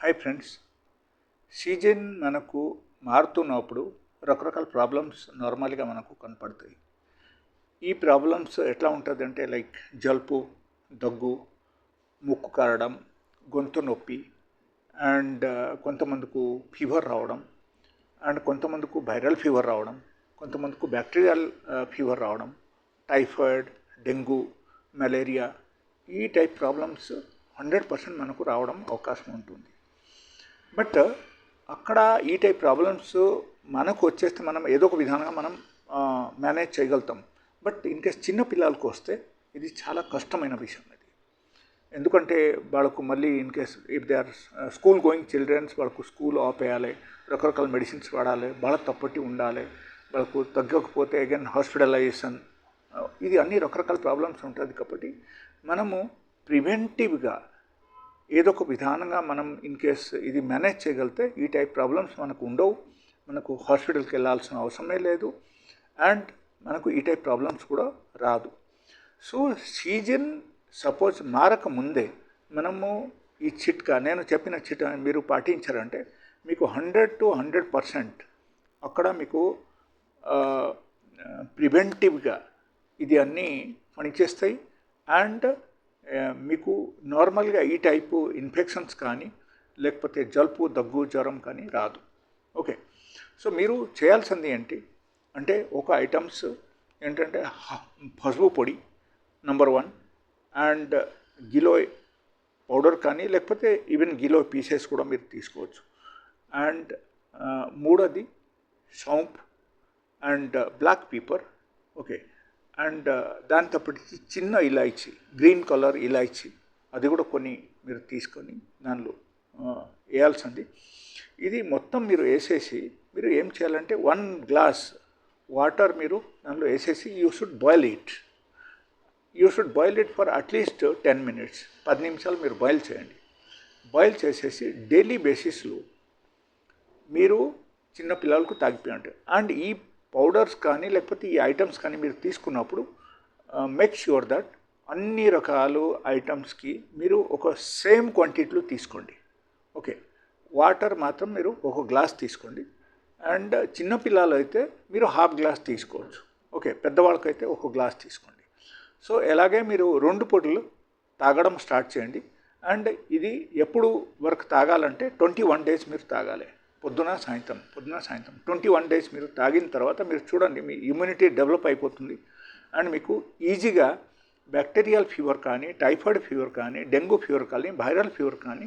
Hi friends. Season మనకు మారుతున్నప్పుడు రకరకాల ప్రాబ్లమ్స్ నార్మల్గా మనకు కనపడతాయి. ఈ ప్రాబ్లమ్స్ ఎట్లా ఉంటుంది అంటే లైక్ జలుపు దగ్గు ముక్కు కారడం గొంతు నొప్పి అండ్ కొంతమందికి ఫీవర్ రావడం అండ్ కొంతమందికి వైరల్ ఫీవర్ రావడం కొంతమందికి బ్యాక్టీరియల్ ఫీవర్ రావడం టైఫాయిడ్ డెంగ్యూ మలేరియా ఈ టైప్ ప్రాబ్లమ్స్ హండ్రెడ్ పర్సెంట్ మనకు రావడం అవకాశం ఉంటుంది. బట్ అక్కడ ఈ టైప్ ప్రాబ్లమ్స్ మనకు వచ్చేస్తే మనం ఏదో ఒక విధానంగా మనం మేనేజ్ చేయగలుగుతాం. బట్ ఇన్ కేస్ చిన్న పిల్లలకు వస్తే ఇది చాలా కష్టమైన విషయం అది. ఎందుకంటే వాళ్ళకు మళ్ళీ in case if they are school going childrens వాళ్ళకు స్కూల్ ఆపేయాలి రకరకాల మెడిసిన్స్ వాడాలి వాళ్ళ తప్పటి ఉండాలి వాళ్ళకు తగ్గకపోతే అగైన్ హాస్పిటలైజేషన్ ఇది అన్ని రకరకాల ప్రాబ్లమ్స్ ఉంటుంది కాబట్టి మనము ప్రివెంటివ్గా ఏదో ఒక విధానంగా మనం ఇన్ కేస్ ఇది మేనేజ్ చేయగలిగితే ఈ టైప్ ప్రాబ్లమ్స్ మనకు ఉండవు. మనకు హాస్పిటల్కి వెళ్ళాల్సిన అవసరమే లేదు. అండ్ మనకు ఈ టైప్ ప్రాబ్లమ్స్ కూడా రాదు. సో సీజన్ సపోజ్ మారక ముందే మనము ఈ చిట్కా నేను చెప్పిన చిట్కా మీరు పాటించారంటే మీకు హండ్రెడ్ టు హండ్రెడ్ పర్సెంట్ అక్కడ మీకు ప్రివెంటివ్గా ఇది అన్నీ పనిచేస్తాయి. అండ్ మీకు నార్మల్గా ఈ టైపు ఇన్ఫెక్షన్స్ కానీ లేకపోతే జలుపు దగ్గు జ్వరం కానీ రాదు. ఓకే. సో మీరు చేయాల్సింది ఏంటి? అంటే ఒక ఐటమ్స్ ఏంటంటే పసుపు పొడి number one and giloy powder కానీ లేకపోతే ఈవెన్ గిలో పీసెస్ కూడా మీరు తీసుకోవచ్చు. అండ్ మూడోది సౌంప్ and black pepper. Okay. And దాంతో చిన్న ఇలాయచి గ్రీన్ కలర్ ఇలాయచి అది కూడా కొన్ని మీరు తీసుకొని దానిలో వేయాల్సింది. ఇది మొత్తం మీరు వేసేసి మీరు ఏం చేయాలంటే వన్ గ్లాస్ వాటర్ మీరు దానిలో వేసేసి you should boil it. You should boil it for at least ten minutes పది నిమిషాలు మీరు బాయిల్ చేయండి. బాయిల్ చేసేసి డైలీ బేసిస్లో మీరు చిన్న పిల్లలకు తాగిపోయండి అండ్ ఈ పౌడర్స్ కానీ లేకపోతే ఈ ఐటమ్స్ కానీ మీరు తీసుకున్నప్పుడు మేక్ ష్యూర్ దట్ అన్ని రకాలు ఐటమ్స్కి మీరు ఒక సేమ్ క్వాంటిటీలో తీసుకోండి. ఓకే వాటర్ మాత్రం మీరు ఒక గ్లాస్ తీసుకోండి. అండ్ చిన్నపిల్లలు అయితే మీరు హాఫ్ గ్లాస్ తీసుకోవచ్చు. ఓకే పెద్దవాళ్ళకైతే ఒక గ్లాస్ తీసుకోండి. సో ఎలాగే మీరు రెండు పొడులు తాగడం స్టార్ట్ చేయండి. అండ్ ఇది ఎప్పుడు వరకు తాగాలంటే ట్వంటీ వన్ డేస్ మీరు తాగాలి. పొద్దున సాయంత్రం పొద్దున సాయంత్రం. ట్వంటీ వన్ డేస్ మీరు తాగిన తర్వాత మీరు చూడండి మీ ఇమ్యూనిటీ డెవలప్ అయిపోతుంది. అండ్ మీకు ఈజీగా బ్యాక్టీరియల్ ఫీవర్ కానీ టైఫాయిడ్ ఫీవర్ కానీ డెంగ్యూ ఫీవర్ కానీ వైరల్ ఫీవర్ కానీ